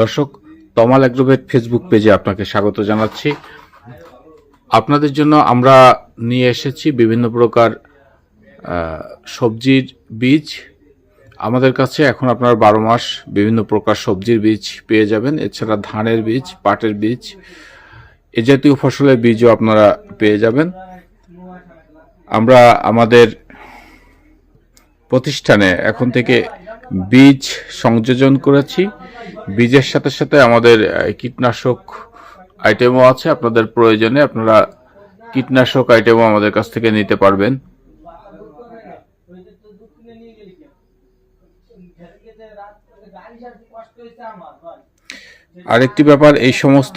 দর্শক, তমাল Agrovet Facebook পেজে আপনাকে স্বাগত জানাচ্ছি। আপনাদের জন্য আমরা নিয়ে এসেছি বিভিন্ন প্রকার সবজির বীজ। আমাদের কাছে এখন আপনার বারো মাস বিভিন্ন প্রকার সবজির বীজ পেয়ে যাবেন, এছাড়া ধানের বীজ, পাটের বীজ। এ জাতীয় ফসলের বীজও আপনারা পেয়ে যাবেন। আমরা আমাদের প্রতিষ্ঠানে এখন থেকে বীজ সংযোজন করেছি। বীজের সাথে সাথে আমাদের কীটনাশক আইটেমও আছে। আপনাদের প্রয়োজনে আপনারা কীটনাশক আইটেমও আমাদের কাছ থেকে নিতে পারবেন। আরেকটি ব্যাপার, এই সমস্ত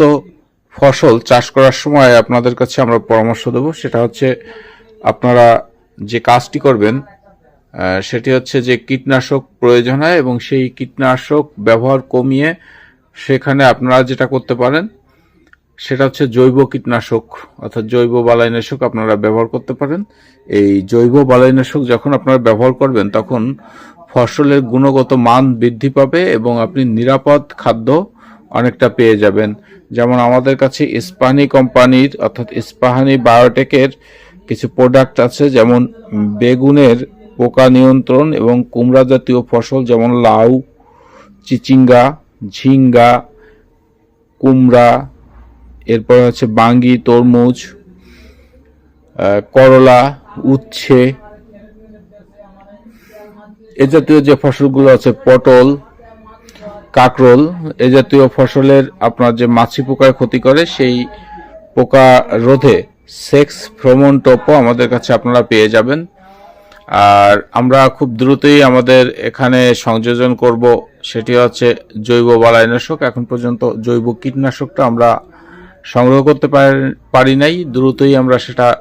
ফসল চাষ করার সময় আপনাদের কাছে আমরা পরামর্শ দেব। সেটা হচ্ছে, আপনারা যে কাজটি করবেন সেটি হচ্ছে যে কীটনাশক প্রয়োজন হয় এবং সেই কীটনাশক ব্যবহার কমিয়ে সেখানে আপনারা যেটা করতে পারেন, সেটা হচ্ছে জৈব কীটনাশক অর্থাৎ জৈব বালাইনাশক আপনারা ব্যবহার করতে পারেন। এই জৈব বালাইনাশক যখন আপনারা ব্যবহার করবেন, তখন ফসলের গুণগত মান বৃদ্ধি পাবে এবং আপনি নিরাপদ খাদ্য অনেকটা পেয়ে যাবেন। যেমন আমাদের কাছে ইস্পাহানি কোম্পানির অর্থাৎ ইস্পাহানি বায়োটেকের কিছু প্রোডাক্ট আছে, যেমন বেগুনের পোকা নিয়ন্ত্রণ এবং কুমড়া জাতীয় ফসল যেমন লাউ, চিচিঙ্গা, ঝিঙ্গা, কুমড়া, এরপর হচ্ছে বাঙ্গি, তরমুজ করলা, উচ্ছে। এ জাতীয় যে ফসলগুলো আছে, পটল, কাকরোল, এ জাতীয় ফসলের আপনার যে মাছি পোকায় ক্ষতি করে, সেই পোকা রোধে সেক্স ভ্রমণ টপও আমাদের কাছে আপনারা পেয়ে যাবেন। আর আমরা খুব দ্রুতই আমাদের এখানে সংযোজন করব, সেটি হচ্ছে জৈব বালাইনাশক। এখন পর্যন্ত জৈব কীটনাশকটা আমরা সংগ্রহ করতে পার- নাই। দ্রুতই আমরা সেটা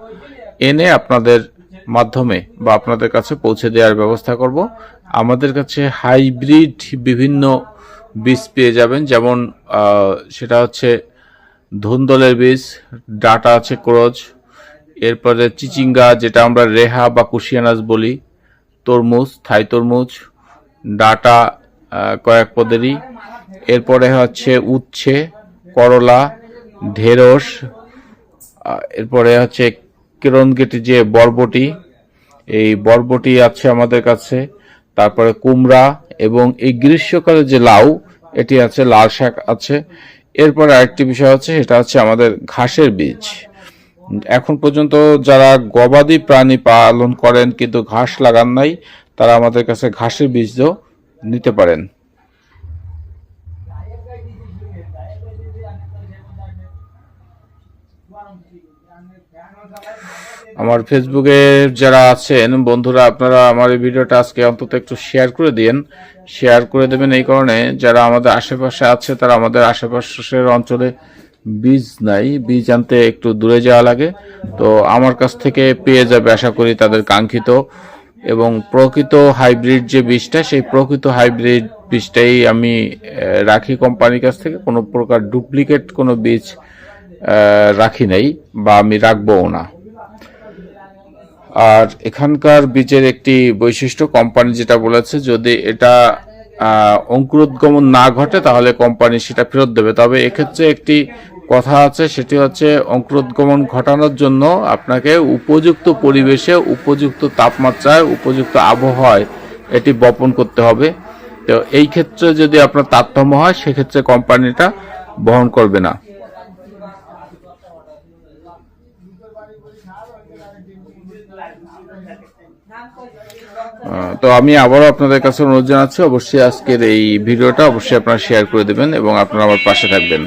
এনে আপনাদের মাধ্যমে বা আপনাদের কাছে পৌঁছে দেওয়ার ব্যবস্থা করব। আমাদের কাছে হাইব্রিড বিভিন্ন বীজ পেয়ে যাবেন, যেমন সেটা হচ্ছে ধুন্দলের বীজ, ডাটা আছে ক্রোজ এরপরে চিচিঙ্গা, যেটা আমরা রেহা বা কুশিয়ানাজ বলি, তরমুজ, থাই তরমুজ, ডাটা কয়েক পদেরই। এরপরে হচ্ছে উচ্ছে, করলা, ঢেঁড়স এরপরে হচ্ছে কিরণগেটি যে বরবটি, এই বরবটি আছে আমাদের কাছে। তারপরে কুমড়া এবং এই গ্রীষ্মকালে যে লাউ, এটি আছে, লাল শাক আছে। এরপরে আরেকটি বিষয় হচ্ছে, সেটা হচ্ছে আমাদের ঘাসের বীজ। এখন পর্যন্ত যারা গবাদি প্রাণী পালন করেন কিন্তু ঘাস লাগান নাই, তারা আমাদের কাছে ঘাসের বীজ নিতে পারেন। আমার ফেসবুকে যারা আছেন, বন্ধুরা, আপনারা আমার এই ভিডিওটা আজকে অন্তত একটু শেয়ার করে দিন শেয়ার করে দেবেন এই কারণে যারা আমাদের আশেপাশে আছে, তারা আমাদের আশেপাশের অঞ্চলে বীজ নাই, বীজ আনতে একটু দূরে যাওয়া লাগে। তো আমার কাছ থেকে পেয়ে যাবে আশা করি তাদের কাঙ্ক্ষিত এবং প্রকৃত হাইব্রিড যে বীজটা, সেই প্রকৃত হাইব্রিড বীজটাই আমি রাখি কোম্পানির কাছ থেকে। কোনো প্রকার ডুপ্লিকেট কোনো বীজ রাখি নাই বা আমি রাখবও না। আর এখানকার বীজের একটি বৈশিষ্ট্য কোম্পানি যেটা বলেছে, যদি এটা অঙ্কুরোদ্গমন না ঘটে তাহলে কোম্পানি সেটা ফেরত দেবে। তবে এক্ষেত্রে একটি কথা আছে, সেটি হচ্ছে অঙ্কুরোদ্গমন ঘটানোর জন্য আপনাকে উপযুক্ত পরিবেশে উপযুক্ত তাপমাত্রায় উপযুক্ত আবহাওয়ায় এটি বপন করতে হবে। তো এই ক্ষেত্রে যদি আপনার তারতম্য হয়, সেক্ষেত্রে কোম্পানিটা বহন করবে না। তো আমি আবারও আপনাদের কাছে অনুরোধ জানাচ্ছি, অবশ্যই আজকের এই ভিডিওটা অবশ্যই আপনারা শেয়ার করে দেবেন এবং আপনারা আমার পাশে থাকবেন।